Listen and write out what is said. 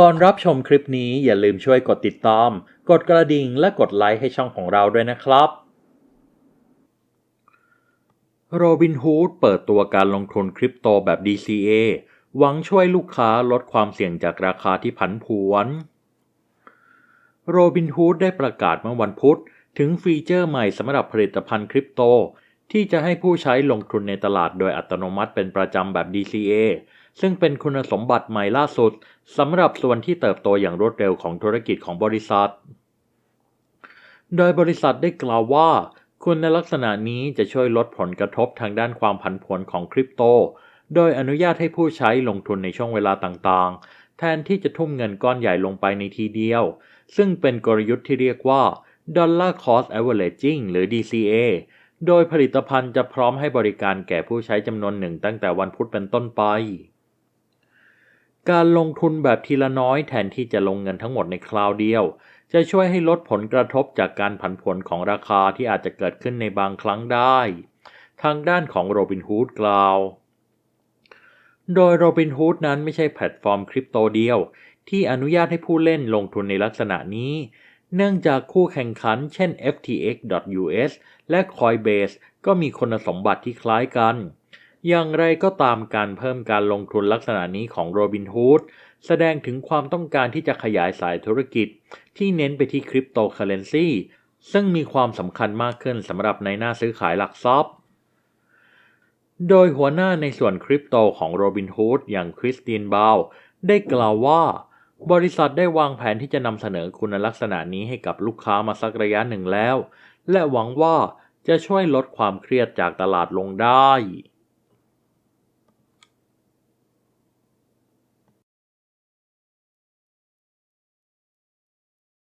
ก่อนรับชมคลิปนี้อย่าลืมช่วยกดติดตาม กดกระดิ่งและกดไลค์ให้ช่องของเราด้วยนะครับโรบินฮูดเปิดตัวการลงทุนคริปโตแบบ DCA หวังช่วยลูกค้าลดความเสี่ยงจากราคาที่ผันผวนโรบินฮูดได้ประกาศเมื่อวันพุธ ถึงฟีเจอร์ใหม่สำหรับผลิตภัณฑ์คริปโต ที่จะให้ผู้ใช้ลงทุนในตลาดโดยอัตโนมัติเป็นประจำแบบ DCA ซึ่งเป็นคุณสมบัติใหม่ล่าสุดสำหรับส่วนที่เติบโตอย่างรวดเร็วของธุรกิจของบริษัท โดยบริษัทได้กล่าวว่า คุณในลักษณะนี้จะช่วยลดผลกระทบทางด้านความผันผวนของคริปโต โดยอนุญาตให้ผู้ใช้ลงทุนในช่วงเวลาต่างๆ แทนที่จะทุ่มเงินก้อนใหญ่ลงไปในทีเดียว ซึ่งเป็นกลยุทธ์ที่เรียกว่า Dollar Cost Averaging หรือ DCA โดยผลิตภัณฑ์จะพร้อมให้บริการแก่ผู้ใช้จำนวนหนึ่งตั้งแต่วันพุธเป็นต้นไป การลงทุนแบบทีละน้อยแทนที่จะลงเงินทั้งหมดในคราวเดียว จะช่วยให้ลดผลกระทบจากการผันผวนของราคาที่อาจจะเกิดขึ้นในบางครั้งได้ ทางด้านของโรบินฮูดกล่าว โดยโรบินฮูดนั้นไม่ใช่แพลตฟอร์มคริปโตเดียว ที่อนุญาตให้ผู้เล่นลงทุนในลักษณะนี้ เนื่องจากคู่แข่งขันเช่น FTX.US และ Coinbase ก็มีคุณสมบัติที่คล้ายกัน อย่างไรก็ตามการเพิ่มการลงทุนลักษณะนี้ของ Robinhood แสดงถึงความต้องการที่จะขยายสายธุรกิจ ที่เน้นไปที่คริปโตเคอเรนซีซึ่งมีความสำคัญมากขึ้นสำหรับในหน้าซื้อขายหลักทรัพย์ โดยหัวหน้าในส่วนคริปโตของ Robinhood อย่างคริสตินบาวได้กล่าวว่า บริษัทได้วางแผนที่จะนำเสนอคุณลักษณะนี้ให้กับลูกค้ามาสักระยะหนึ่งแล้ว และหวังว่าจะช่วยลดความเครียดจากตลาดลงได้